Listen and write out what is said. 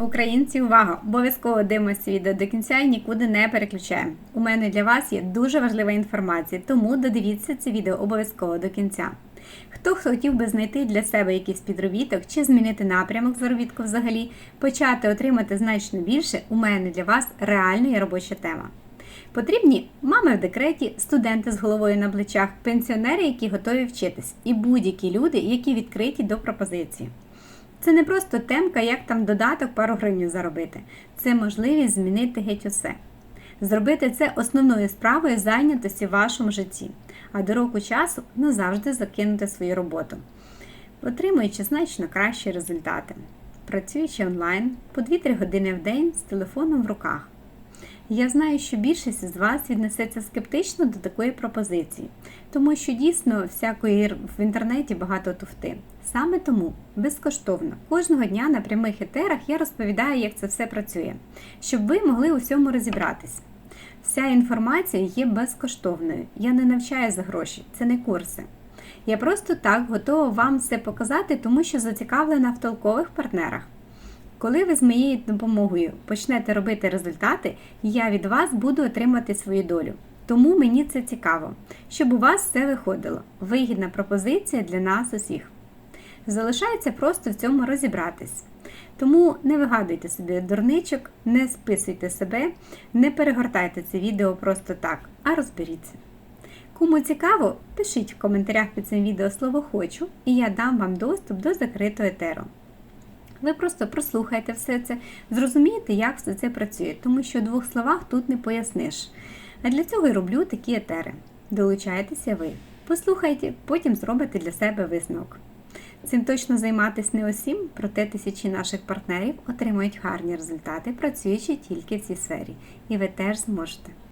Українці, увага! Обов'язково дивимося відео до кінця і нікуди не переключаємо. У мене для вас є дуже важлива інформація, тому додивіться це відео обов'язково до кінця. Хто хотів би знайти для себе якийсь підробіток чи змінити напрямок заробітку взагалі, почати отримати значно більше, у мене для вас реально є робоча тема. Потрібні мами в декреті, студенти з головою на плечах, пенсіонери, які готові вчитись, і будь-які люди, які відкриті до пропозиції. Це не просто темка, як там додаток пару гривень заробити. Це можливість змінити геть усе. Зробити це основною справою зайнятості в вашому житті, а до року часу назавжди закинути свою роботу, отримуючи значно кращі результати, працюючи онлайн по 2-3 години в день з телефоном в руках. Я знаю, що більшість з вас віднесеться скептично до такої пропозиції, тому що дійсно всякої в інтернеті багато туфти. Саме тому безкоштовно кожного дня на прямих етерах я розповідаю, як це все працює, щоб ви могли у всьому розібратись. Вся інформація є безкоштовною. Я не навчаю за гроші, це не курси. Я просто так готова вам все показати, тому що зацікавлена в толкових партнерах. Коли ви з моєю допомогою почнете робити результати, я від вас буду отримати свою долю. Тому мені це цікаво, щоб у вас все виходило. Вигідна пропозиція для нас усіх. Залишається просто в цьому розібратись. Тому не вигадуйте собі дурничок, не списуйте себе, не перегортайте це відео просто так, а розберіться. Кому цікаво, пишіть в коментарях під цим відео слово хочу, і я дам вам доступ до закритого етеру. Ви просто прослухайте все це, зрозумієте, як все це працює, тому що в двох словах тут не поясниш. А для цього і роблю такі етери. Долучайтеся ви. Послухайте, потім зробите для себе висновок. Цим точно займатися не усім, проте тисячі наших партнерів отримують гарні результати, працюючи тільки в цій сфері. І ви теж зможете.